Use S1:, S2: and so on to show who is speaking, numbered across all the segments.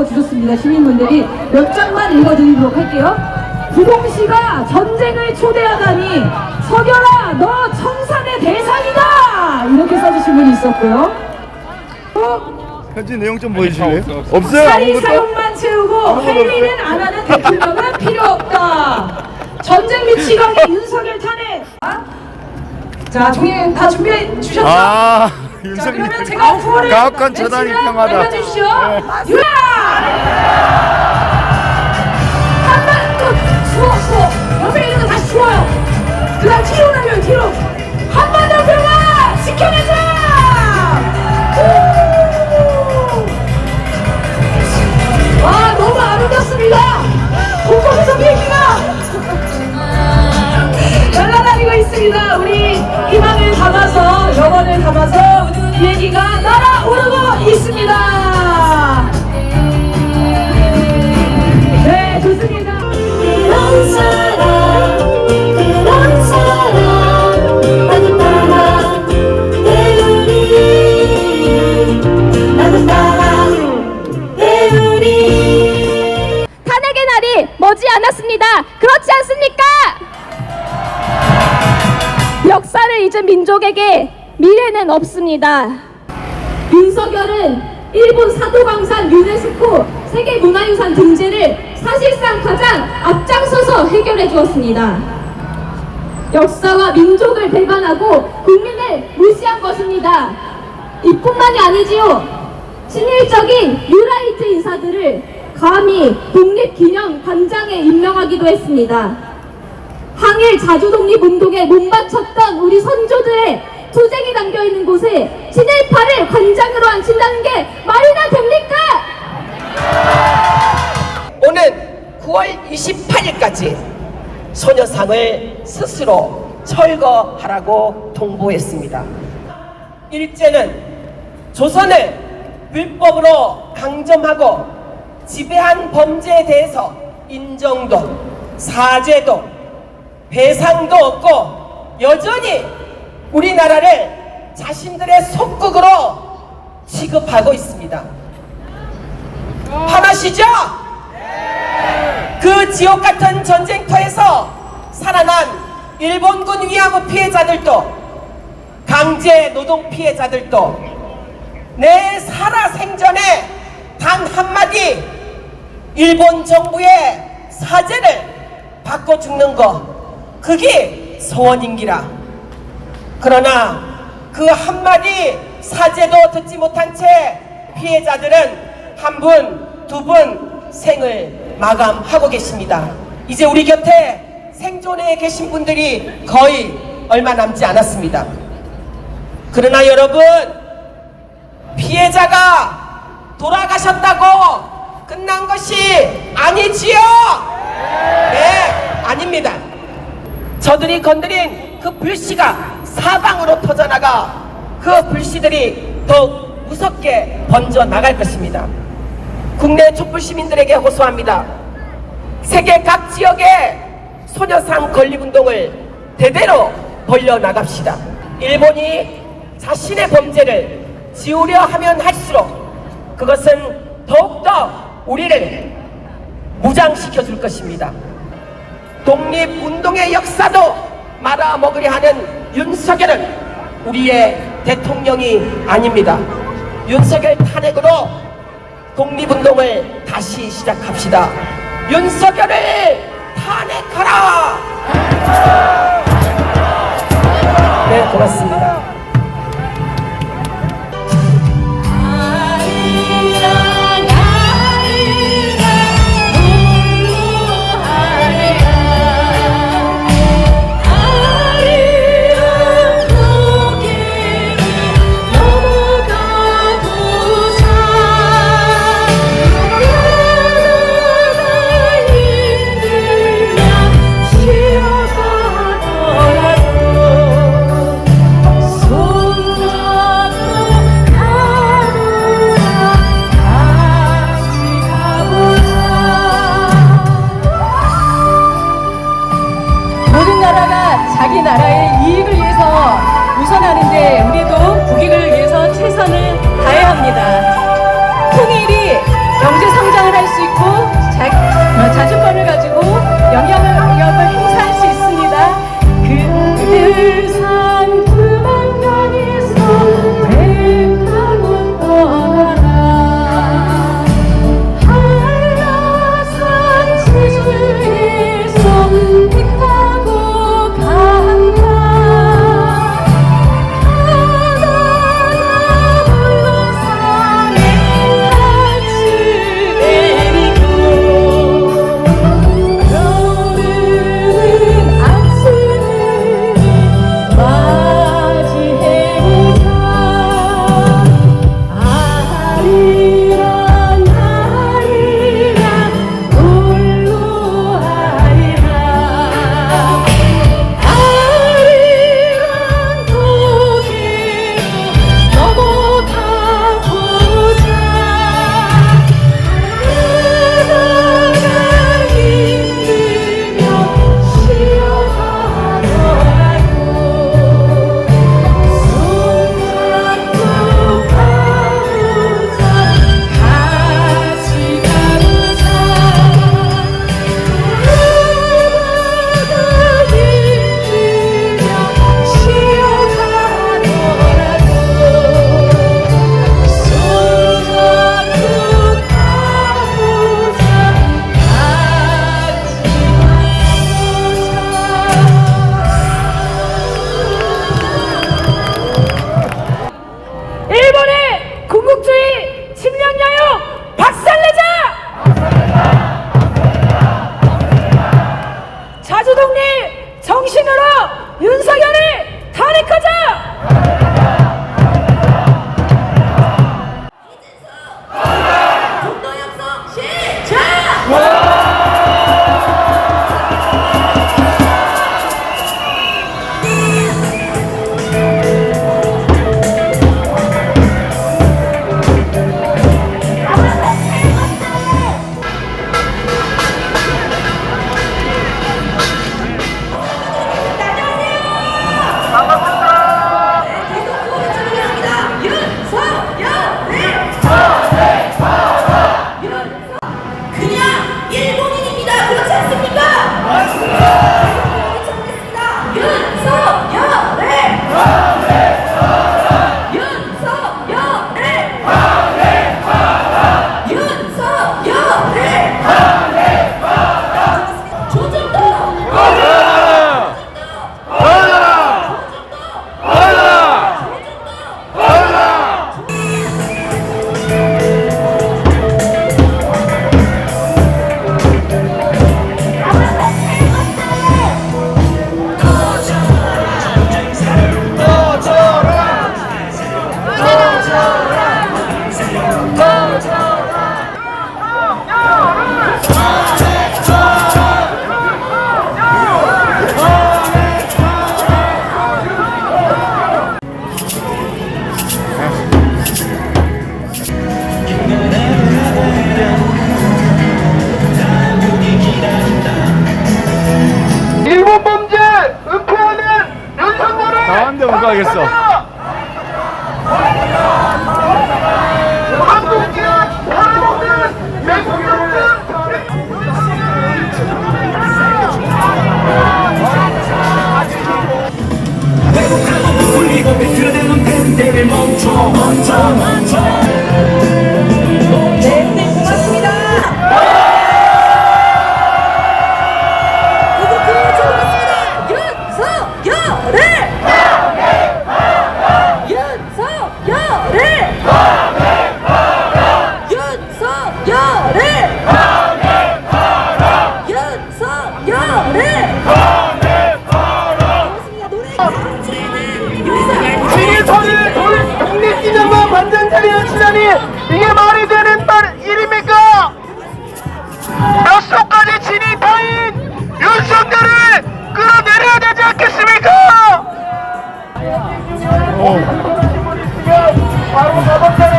S1: 적어주셨습니다. 시민분들이 몇 장만 읽어드리도록 할게요. 부동시가 전쟁을 초대하다니 석열아 너 청산의 대상이다 이렇게 써주신 분이 있었고요. 어,
S2: 현지 내용 좀 보여주실래요? 없어요
S1: 사리? 사용만 채우고 할 일은 안 하는 대통령은 필요 없다. 전쟁 및 시각의 윤석열 탄핵. 자, 종이 다 준비해 주셨죠?
S2: 아
S1: 자, 그러면 제가 구호를
S2: 가혹한
S1: 외치면
S2: 평하다
S1: 알려주시죠.
S2: 네.
S1: 유라! 한번 또 추워, 추워. 옆에 있는 거 다시 추워요. 그 다음 뒤로 날려요, 뒤로. 한 번 더 들어가! 지켜내자! 우! 와, 너무 아름답습니다. 공공성 비행기가 날아다니고 있습니다. 우리 희망을 담아서 영혼을 담아서 비행기가 날아오르고 있습니다. 네, 좋습니다.
S3: 그런 사람 그런 사람 나도 따라 배우리 나도 따라 배우리
S4: 탄핵의 날이 머지 않았습니다. 그렇지 않습니까? 역사를 잊은 민족에게 미래는 없습니다. 윤석열은 일본 사도광산 유네스코 세계문화유산 등재를 사실상 가장 앞장서서 해결해 주었습니다. 역사와 민족을 배반하고 국민을 무시한 것입니다. 이뿐만이 아니지요. 친일적인 뉴라이트 인사들을 감히 독립기념관장에 임명하기도 했습니다. 항일 자주독립운동에 몸바쳤던 우리 선조들의 투쟁이 담겨 있는 곳에 친일파를 관장으로 앉힌다는 게 말이나 됩니까?
S5: 오는 9월 28일까지 소녀상을 스스로 철거하라고 통보했습니다. 일제는 조선을 불법으로 강점하고 지배한 범죄에 대해서 인정도 사죄도 배상도 없고 여전히 우리나라를 자신들의 속국으로 취급하고 있습니다. 화나시죠? 그 지옥 같은 전쟁터에서 살아난 일본군 위안부 피해자들도 강제 노동 피해자들도 내 살아 생전에 단 한마디 일본 정부의 사죄를 받고 죽는 거 그게 소원인기라 그러나 그 한마디 사죄도 듣지 못한 채 피해자들은 한 분, 두 분 생을 마감하고 계십니다. 이제 우리 곁에 생존해 계신 분들이 거의 얼마 남지 않았습니다. 그러나 여러분, 피해자가 돌아가셨다고 끝난 것이 아니지요? 네, 아닙니다. 저들이 건드린 그 불씨가 사방으로 터져나가 그 불씨들이 더욱 무섭게 번져 나갈 것입니다. 국내 촛불 시민들에게 호소합니다. 세계 각 지역의 소녀상 건립운동을 대대로 벌려 나갑시다. 일본이 자신의 범죄를 지우려 하면 할수록 그것은 더욱더 우리를 무장시켜 줄 것입니다. 독립운동의 역사도 말아먹으려 하는 윤석열은 우리의 대통령이 아닙니다. 윤석열 탄핵으로 독립운동을 다시 시작합시다. 윤석열을 탄핵하라! 네, 고맙습니다.
S4: 올라가겠어. 멈춰 네. 지리산에
S6: 동네
S2: 기념과 반장자리를 치다니 이게 말이 되는 말 일입니까? 몇 속까지 진이 타인 윤석열을 끌어내려야 되지 않겠습니까? 바로
S7: 가볼까요?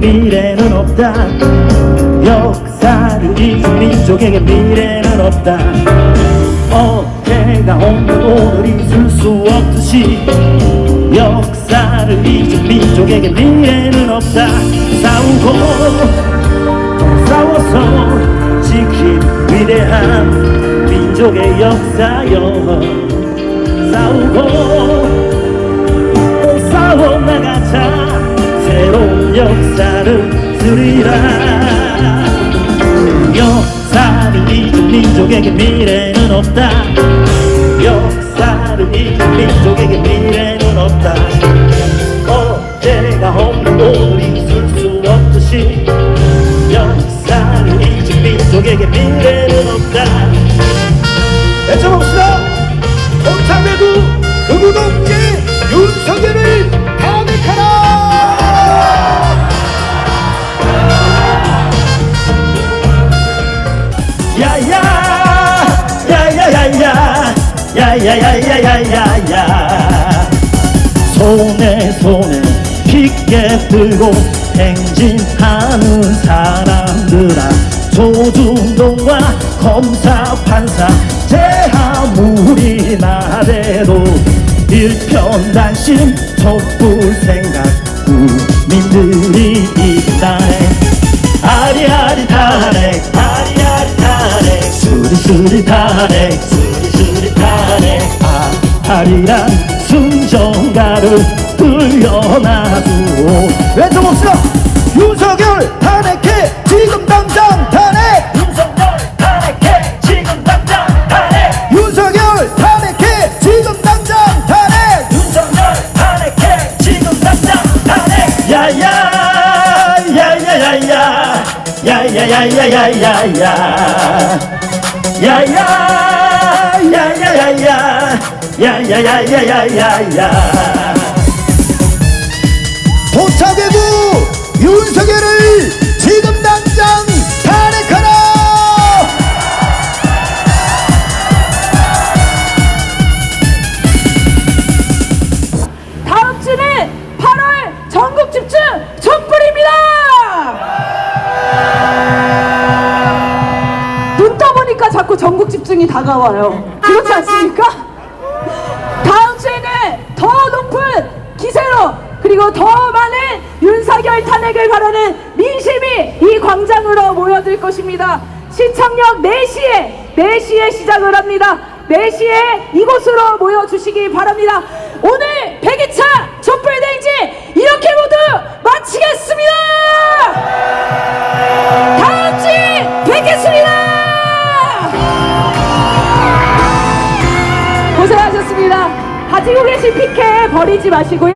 S7: 미래는 없다. 역사를 잊은 민족에게 미래는 없다. 어제가 없는 오늘 있을 수 없듯이 역사를 잊은 민족에게 미래는 없다. 싸우고 또 싸워서 지킨 위대한 민족의 역사여 싸우고 또 싸워 나가자 역사를 쓰리라. 역사를 잊은 민족에게 미래는 없다. 역사를 잊은 민족에게 미래는 없다. 어제가 없는 오늘 있을 수 없듯이 역사를 잊은 민족에게 미래는 없다 야야야야 야야야야야야야 손에 손에 핏게 들고 행진하는 사람들아. 조중동과 검사 판사 제하물이 나대도 일편단심 촛불 생각 국민들이 이날에 아리아리 탄핵 아리아리 탄핵 수리수리 탄핵 아리란 순정가를 들려놔도
S2: 외쳐봅시다 윤석열 탄핵해 지금 당장 탄핵
S7: 윤석열 탄핵해 지금 당장 탄핵
S2: 윤석열 탄핵해 지금 당장 탄핵
S7: 윤석열 탄핵해 지금 당장 탄핵 야야 야야야야 야야야야야야야 야야 야야야야 야야야야야야야
S2: 도착외구 윤석열을 지금 당장 탄핵하라
S1: 다음 주는 8월 전국 집중 촛불입니다. 눈 떠보니까 자꾸 전국 집중이 다가와요. 탄핵을 바라는 민심이 이 광장으로 모여들 것입니다. 시청역 4시에 4시에 시작을 합니다. 4시에 이곳으로 모여주시기 바랍니다. 오늘 102차 촛불대행진 이렇게 모두 마치겠습니다. 다음 주에 뵙겠습니다. 고생하셨습니다. 가지고 계신 피켓 버리지 마시고요.